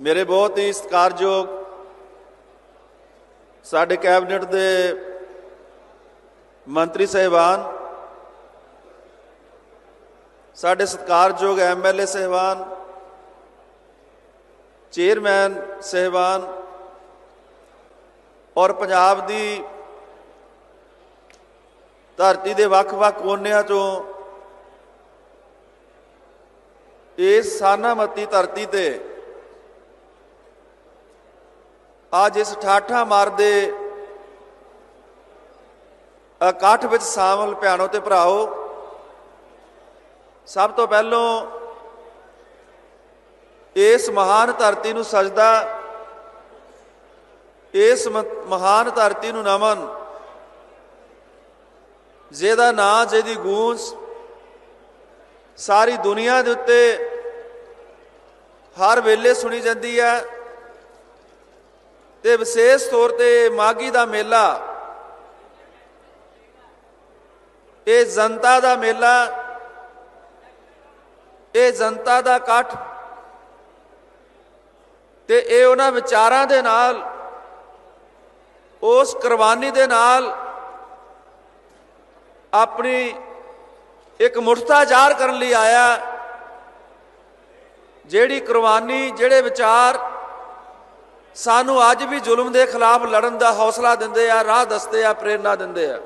ਮੇਰੇ ਬਹੁਤ ਹੀ ਸਤਿਕਾਰਯੋਗ ਸਾਡੇ ਕੈਬਨਿਟ ਦੇ ਮੰਤਰੀ ਸਹਿਬਾਨ, ਸਾਡੇ ਸਤਿਕਾਰਯੋਗ ਐਮਐਲਏ ਸਹਿਬਾਨ, ਚੇਅਰਮੈਨ ਸਹਿਬਾਨ ਔਰ ਪੰਜਾਬ ਦੀ ਧਰਤੀ ਦੇ ਵੱਖ-ਵੱਖ ਕੋਨਿਆਂ ਤੋਂ ਇਸ ਸਾਨਾਮਤੀ ਧਰਤੀ ਤੇ ਅੱਜ ਇਸ ਠਾਠਾ ਮਾਰਦੇ ਇਕੱਠ ਵਿੱਚ ਸ਼ਾਮਲ ਭੈਣੋ ਤੇ ਭਰਾਓ, ਸਭ ਤੋਂ ਪਹਿਲੋਂ ਇਸ ਮਹਾਨ ਧਰਤੀ ਨੂੰ ਸਜਦਾ, ਇਸ ਮਹਾਨ ਧਰਤੀ ਨੂੰ ਨਮਨ, ਜਿਹਦਾ ਨਾਂ, ਜਿਹਦੀ ਗੂੰਜ ਸਾਰੀ ਦੁਨੀਆ ਦੇ ਉੱਤੇ ਹਰ ਵੇਲੇ ਸੁਣੀ ਜਾਂਦੀ ਹੈ। ਤੇ ਵਿਸ਼ੇਸ਼ ਤੌਰ ਤੇ ਮਾਗੀ ਦਾ ਮੇਲਾ ਇਹ ਜਨਤਾ ਦਾ ਮੇਲਾ, ਇਹ ਜਨਤਾ ਦਾ ਇਕੱਠ ਤੇ ਇਹ ਉਹਨਾਂ ਵਿਚਾਰਾਂ ਦੇ ਨਾਲ, ਉਸ ਕੁਰਬਾਨੀ ਦੇ ਨਾਲ ਆਪਣੀ ਇੱਕ ਮੁਰਤਾ ਜ਼ਾਹਰ ਕਰਨ ਲਈ ਆਇਆ, ਜਿਹੜੀ ਕੁਰਬਾਨੀ, ਜਿਹੜੇ ਵਿਚਾਰ ਸਾਨੂੰ ਅੱਜ ਵੀ ਜ਼ੁਲਮ ਦੇ ਖਿਲਾਫ ਲੜਨ ਦਾ ਹੌਸਲਾ ਦਿੰਦੇ ਆ, ਰਾਹ ਦੱਸਦੇ ਆ, ਪ੍ਰੇਰਣਾ ਦਿੰਦੇ ਆ।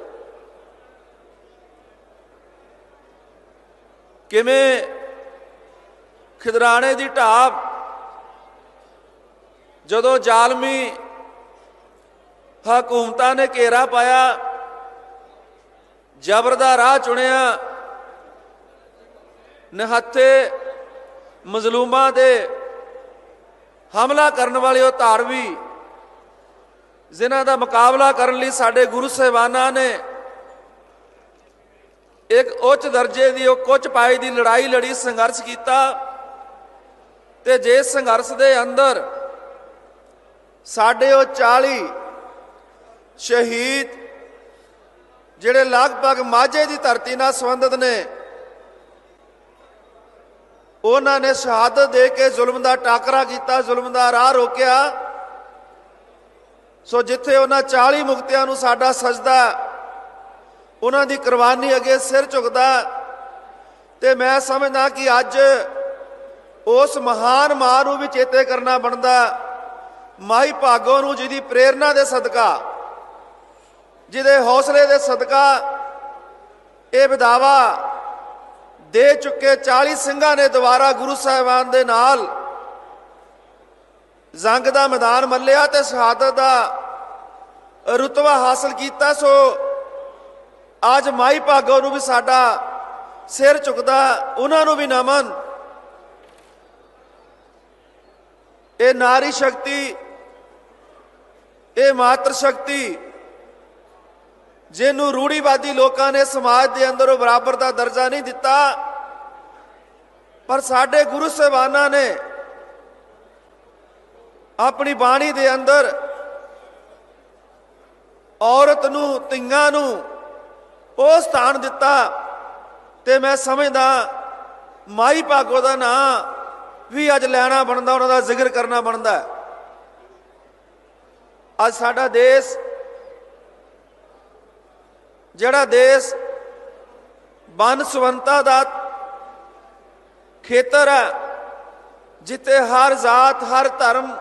ਕਿਵੇਂ ਖਿਦਰਾਣੇ ਦੀ ਢਾਬ ਜਦੋਂ ਜ਼ਾਲਮੀ ਹਕੂਮਤਾਂ ਨੇ ਘੇਰਾ ਪਾਇਆ, ਜ਼ਬਰ ਦਾ ਰਾਹ ਚੁਣਿਆ, ਨਿਹੱਥੇ ਮਜ਼ਲੂਮਾਂ ਦੇ ਹਮਲਾ ਕਰਨ ਵਾਲੇ ਉਹ ਧਾਰਵੀ ਜਿਨ੍ਹਾਂ ਦਾ ਮੁਕਾਬਲਾ ਕਰਨ ਲਈ ਸਾਡੇ ਗੁਰੂ ਸਾਹਿਬਾਨਾਂ ਨੇ ਇੱਕ ਉੱਚ ਦਰਜੇ ਦੀ ਉਹ ਕੁੱਚ ਪਾਈ ਦੀ ਲੜਾਈ ਲੜੀ, ਸੰਘਰਸ਼ ਕੀਤਾ ਤੇ ਜੇ ਸੰਘਰਸ਼ ਦੇ ਅੰਦਰ ਸਾਡੇ ਉਹ 40 ਸ਼ਹੀਦ, ਜਿਹੜੇ ਲਗਭਗ ਮਾਝੇ ਦੀ ਧਰਤੀ ਨਾਲ ਸੰਬੰਧਿਤ ਨੇ ਉਹਨਾਂ ਨੇ ਸ਼ਹਾਦਤ ਦੇ ਕੇ ਜ਼ੁਲਮ ਦਾ ਟਾਕਰਾ ਕੀਤਾ, ਜ਼ੁਲਮ ਦਾ ਰਾਹ ਰੋਕਿਆ। ਸੋ ਜਿੱਥੇ ਉਹਨਾਂ 40 ਮੁਕਤਿਆਂ ਨੂੰ ਸਾਡਾ ਸਜਦਾ, ਉਹਨਾਂ ਦੀ ਕੁਰਬਾਨੀ ਅੱਗੇ ਸਿਰ ਝੁਕਦਾ, ਤੇ ਮੈਂ ਸਮਝਦਾ ਕਿ ਅੱਜ ਉਸ ਮਹਾਨ ਮਾਂ ਨੂੰ ਵੀ ਚੇਤੇ ਕਰਨਾ ਬਣਦਾ, ਮਾਈ ਭਾਗੋ ਨੂੰ ਜਿਹਦੀ ਪ੍ਰੇਰਣਾ ਦੇ ਸਦਕਾ, ਜਿਹਦੇ ਹੌਸਲੇ ਦੇ ਸਦਕਾ ਇਹ ਵਿਦਾਵਾ ਦੇ ਚੁੱਕੇ 40 ਸਿੰਘਾਂ ਨੇ ਦੁਬਾਰਾ ਗੁਰੂ ਸਾਹਿਬਾਨ ਦੇ ਨਾਲ ਜੰਗ ਦਾ ਮੈਦਾਨ ਮੱਲਿਆ ਤੇ ਸ਼ਹਾਦਤ ਦਾ ਰੁਤਬਾ ਹਾਸਲ ਕੀਤਾ। ਸੋ ਅੱਜ ਮਾਈ ਭਾਗੋ ਨੂੰ ਵੀ ਸਾਡਾ ਸਿਰ ਝੁਕਦਾ, ਉਹਨਾਂ ਨੂੰ ਵੀ ਨਮਨ। ਇਹ ਨਾਰੀ ਸ਼ਕਤੀ, ਇਹ ਮਾਤਰ ਸ਼ਕਤੀ, ਜਿਹਨੂੰ ਰੂੜੀਵਾਦੀ ਲੋਕਾਂ ਨੇ ਸਮਾਜ ਦੇ ਅੰਦਰ ਉਹ ਬਰਾਬਰ ਦਾ ਦਰਜਾ ਨਹੀਂ ਦਿੱਤਾ। ਪਰ ਸਾਡੇ ਗੁਰੂ ਸਾਹਿਬਾਨਾਂ ਨੇ ਆਪਣੀ ਬਾਣੀ ਦੇ ਅੰਦਰ ਔਰਤ ਨੂੰ ਤਿੰਗਾ ਨੂੰ ਉਹ ਸਥਾਨ ਦਿੱਤਾ ਤੇ ਮੈਂ ਸਮਝਦਾ ਮਾਈ ਭਾਗੋ ਦਾ ਨਾਂ ਵੀ ਅੱਜ ਲੈਣਾ ਬਣਦਾ, ਉਹਨਾਂ ਦਾ ਜ਼ਿਕਰ ਕਰਨਾ ਬਣਦਾ। ਅੱਜ ਸਾਡਾ ਦੇਸ਼, ਜਿਹੜਾ ਦੇਸ਼ ਬਨਸਵੰਤਾ ਦਾ ਖੇਤਰ ਹੈ, ਜਿੱਥੇ ਹਰ ਜ਼ਾਤ, ਹਰ ਧਰਮ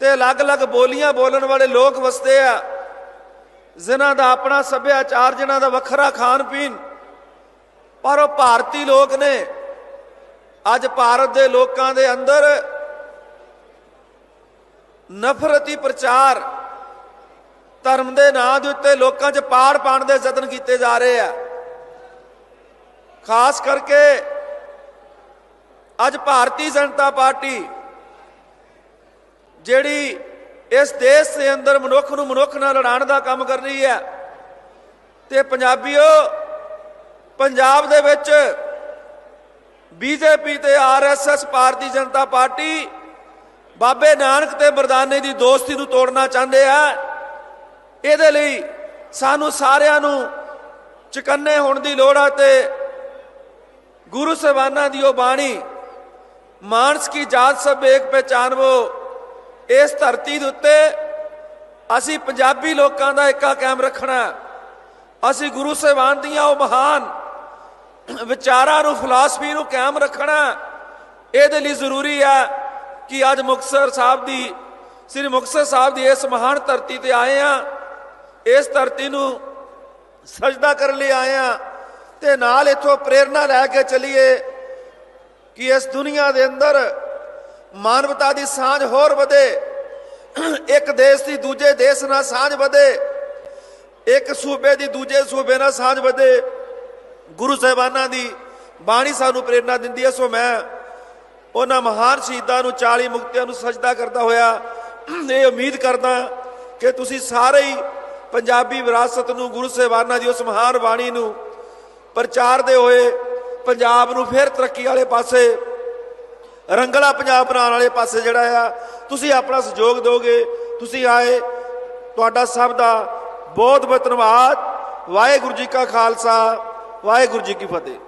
ਤੇ ਅਲੱਗ-ਅਲੱਗ ਬੋਲੀਆਂ ਬੋਲਣ ਵਾਲੇ ਲੋਕ ਵਸਦੇ ਆ, ਜਿਨ੍ਹਾਂ ਦਾ ਆਪਣਾ ਸੱਭਿਆਚਾਰ, ਜਿਨ੍ਹਾਂ ਦਾ ਵੱਖਰਾ ਖਾਣ ਪੀਣ ਪਰ ਉਹ ਭਾਰਤੀ ਲੋਕ ਨੇ। ਅੱਜ ਭਾਰਤ ਦੇ ਲੋਕਾਂ ਦੇ ਅੰਦਰ ਨਫ਼ਰਤੀ ਪ੍ਰਚਾਰ ਧਰਮ ਦੇ ਨਾਂ ਦੇ ਉੱਤੇ ਲੋਕਾਂ 'ਚ ਪਾੜ ਪਾਣ ਦੇ ਯਤਨ ਕੀਤੇ ਜਾ ਰਹੇ ਆ। ਖਾਸ ਕਰਕੇ ਅੱਜ ਭਾਰਤੀ ਜਨਤਾ ਪਾਰਟੀ ਜਿਹੜੀ ਇਸ ਦੇਸ਼ ਦੇ ਅੰਦਰ ਮਨੁੱਖ ਨੂੰ ਮਨੁੱਖ ਨਾਲ ਲੜਾਉਣ ਦਾ ਕੰਮ ਕਰ ਰਹੀ ਹੈ ਤੇ ਪੰਜਾਬੀਓ, ਪੰਜਾਬ ਦੇ ਵਿੱਚ ਬੀਜੇਪੀ ਤੇ ਆਰਐਸਐਸ ਭਾਰਤੀ ਜਨਤਾ ਪਾਰਟੀ ਬਾਬੇ ਨਾਨਕ ਤੇ ਮਰਦਾਨੇ ਦੀ ਦੋਸਤੀ ਨੂੰ ਤੋੜਨਾ ਚਾਹੁੰਦੇ ਆ। ਇਹਦੇ ਲਈ ਸਾਨੂੰ ਸਾਰਿਆਂ ਨੂੰ ਚੁਕੰਨੇ ਹੋਣ ਦੀ ਲੋੜ ਆ ਤੇ ਗੁਰੂ ਸਾਹਿਬਾਨਾਂ ਦੀ ਉਹ ਬਾਣੀ ਮਾਨਸ ਕੀ ਜਾਤ ਸਭ ਏਕ ਪਹਿਚਾਨਵੋ, ਇਸ ਧਰਤੀ ਦੇ ਉੱਤੇ ਅਸੀਂ ਪੰਜਾਬੀ ਲੋਕਾਂ ਦਾ ਏਕਾ ਕਾਇਮ ਰੱਖਣਾ ਅਸੀਂ ਗੁਰੂ ਸਾਹਿਬਾਨ ਦੀਆਂ ਉਹ ਮਹਾਨ ਵਿਚਾਰਾਂ ਨੂੰ, ਫਿਲਾਸਫੀ ਨੂੰ ਕਾਇਮ ਰੱਖਣਾ ਇਹਦੇ ਲਈ ਜ਼ਰੂਰੀ ਹੈ ਕਿ ਅੱਜ ਮੁਕਤਸਰ ਸਾਹਿਬ ਦੀ, ਸ੍ਰੀ ਮੁਕਤਸਰ ਸਾਹਿਬ ਦੀ ਇਸ ਮਹਾਨ ਧਰਤੀ ਤੇ ਆਏ ਆ ਇਸ ਧਰਤੀ ਨੂੰ ਸਜਦਾ ਕਰਨ ਲਈ ਆਏ ਆ ਤੇ ਨਾਲ ਇਥੋਂ ਪ੍ਰੇਰਣਾ ਲੈ ਕੇ ਚੱਲੀਏ। ਕਿ ਇਸ ਦੁਨੀਆ ਦੇ ਅੰਦਰ ਮਾਨਵਤਾ ਦੀ ਸਾਂਝ ਹੋਰ ਵਧੇ, ਇੱਕ ਦੇਸ਼ ਦੀ ਦੂਜੇ ਦੇਸ਼ ਨਾਲ ਸਾਂਝ ਵਧੇ, ਇੱਕ ਸੂਬੇ ਦੀ ਦੂਜੇ ਸੂਬੇ ਨਾਲ ਸਾਂਝ ਵਧੇ। ਗੁਰੂ ਸਾਹਿਬਾਨਾਂ ਦੀ ਬਾਣੀ ਸਾਨੂੰ ਪ੍ਰੇਰਣਾ ਦਿੰਦੀ ਹੈ। ਸੋ ਮੈਂ ਉਹਨਾਂ ਮਹਾਨ ਸ਼ਹੀਦਾਂ ਨੂੰ 40 ਮੁਕਤਿਆਂ ਨੂੰ ਸਜਦਾ ਕਰਦਾ ਹੋਇਆ ਇਹ ਉਮੀਦ ਕਰਦਾ ਕਿ ਤੁਸੀਂ ਸਾਰੇ ਹੀ ਪੰਜਾਬੀ ਵਿਰਾਸਤ ਨੂੰ, ਗੁਰੂ ਸਾਹਿਬਾਨਾਂ ਦੀ ਉਸ ਮਹਾਨ ਬਾਣੀ ਨੂੰ ਪ੍ਰਚਾਰਦੇ ਹੋਏ ਪੰਜਾਬ ਨੂੰ ਫਿਰ ਤਰੱਕੀ ਵਾਲੇ ਪਾਸੇ, ਰੰਗਲਾ ਪੰਜਾਬ ਬਣਾਉਣ ਵਾਲੇ ਪਾਸੇ ਜਿਹੜਾ ਆ, ਤੁਸੀਂ ਆਪਣਾ ਸਹਿਯੋਗ ਦਿਓਗੇ, ਤੁਸੀਂ ਆਏ, ਤੁਹਾਡਾ ਸਭ ਦਾ ਬਹੁਤ ਬਹੁਤ ਧੰਨਵਾਦ। ਵਾਹਿਗੁਰੂ ਜੀ ਕਾ ਖਾਲਸਾ, ਵਾਹਿਗੁਰੂ ਜੀ ਕੀ ਫਤਿਹ।